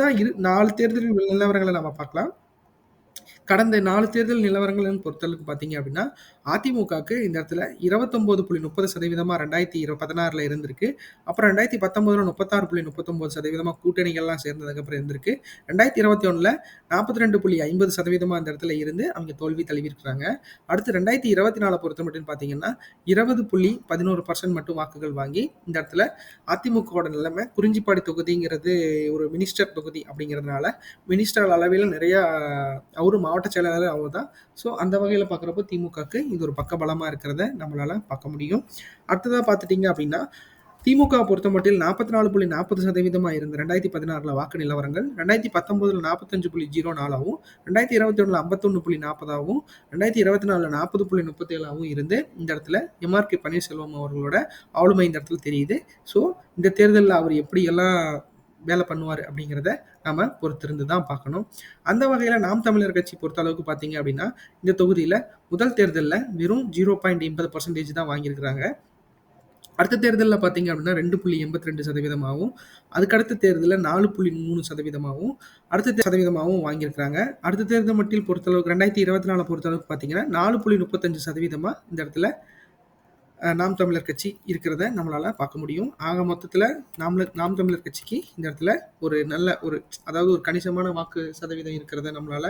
தான் இரு 4 தேர்தல் நிலவரங்கள நம்ம பார்க்கலாம். கடந்த நாலு தேர்தல் நிலவரங்கள்னு பொறுத்தளவுக்கு பார்த்தீங்க அப்படின்னா அதிமுகவுக்கு இந்த இடத்துல இருபத்தொம்போது புள்ளி முப்பது சதவீதமாக ரெண்டாயிரத்தி இரு பதினாறில் இருந்திருக்கு. அப்புறம் ரெண்டாயிரத்தி பத்தொம்போதில் முப்பத்தாறு புள்ளி முப்பத்தொம்போது சதவீதமாக கூட்டணிகள்லாம் சேர்ந்ததுக்கப்புறம் இருந்திருக்கு. ரெண்டாயிரத்தி இருபத்தி ஒன்றில் நாற்பத்தி ரெண்டு புள்ளி ஐம்பது சதவீதமாக இந்த இடத்துல இருந்து அவங்க தோல்வி தழுவிருக்கிறாங்க அடுத்து ரெண்டாயிரத்தி இருபத்தி நாலு பொறுத்த மட்டும் பார்த்தீங்கன்னா இருபது புள்ளி பதினோரு பர்சன்ட் மட்டும் வாக்குகள் வாங்கி இந்த இடத்துல அதிமுகவோட நிலைமை குறிஞ்சிப்பாடி தொகுதிங்கிறது ஒரு மினிஸ்டர் தொகுதி அப்படிங்கிறதுனால மினிஸ்டர் அளவில் நிறையா அவரும் மாவட்ட மாவட்ட செயலாளர் அவர் ஸோ அந்த வகையில் பார்க்குறப்போ திமுகக்கு இது ஒரு பக்க பலமாக இருக்கிறத நம்மளால் பார்க்க முடியும். அடுத்ததாக பார்த்துட்டிங்க அப்படின்னா திமுக பொறுத்த மட்டில் நாற்பத்தி நாலு புள்ளி நாற்பது சதவீதமாக இருந்த ரெண்டாயிரத்தி பதினாறில் வாக்கு நிலவரங்கள் ரெண்டாயிரத்தி பத்தொம்போதில் நாற்பத்தஞ்சு புள்ளி ஜீரோ நாலாகவும் ரெண்டாயிரத்தி இருபத்தி ஒன்றில் ஐம்பத்தொன்று புள்ளி நாற்பதாகவும் ரெண்டாயிரத்தி இருபத்தி நாலில் நாற்பது புள்ளி முப்பத்தேழாகவும் இருந்து இந்த இடத்துல எம்ஆர்கே பன்னீர்செல்வம் அவர்களோட ஆளுமை இந்த இடத்துல தெரியுது. ஸோ இந்த தேர்தலில் அவர் எப்படியெல்லாம் வேலை பண்ணுவார் அப்படிங்கிறத நம்ம பொறுத்திருந்து தான் பார்க்கணும். அந்த வகையில் நாம் தமிழர் கட்சி பொறுத்த அளவுக்கு பார்த்தீங்க அப்படின்னா, இந்த தொகுதியில் முதல் தேர்தலில் வெறும் 0.80% தான் வாங்கியிருக்கிறாங்க. அடுத்த தேர்தலில் பார்த்தீங்க அப்படின்னா ரெண்டு புள்ளி எண்பத்தி ரெண்டு சதவீதமாகவும் அதுக்கடுத்த தேர்தல்ல 4.3%ஆவும், அடுத்த சதவீதமாகவும் வாங்கியிருக்கிறாங்க. அடுத்த தேர்தல் மட்டில் பொறுத்தளவுக்கு 2024 பொறுத்தளவுக்கு பார்த்தீங்கன்னா, நாலு புள்ளி முப்பத்தஞ்சு சதவீதமாக இந்த இடத்துல நாம் தமிழர் கட்சி இருக்கிறத நம்மளால பார்க்க முடியும். ஆக மொத்தத்தில் நாம் நாம் தமிழர் கட்சிக்கு இந்த இடத்துல ஒரு நல்ல ஒரு அதாவது ஒரு கணிசமான வாக்கு சதவீதம் இருக்கிறத நம்மளால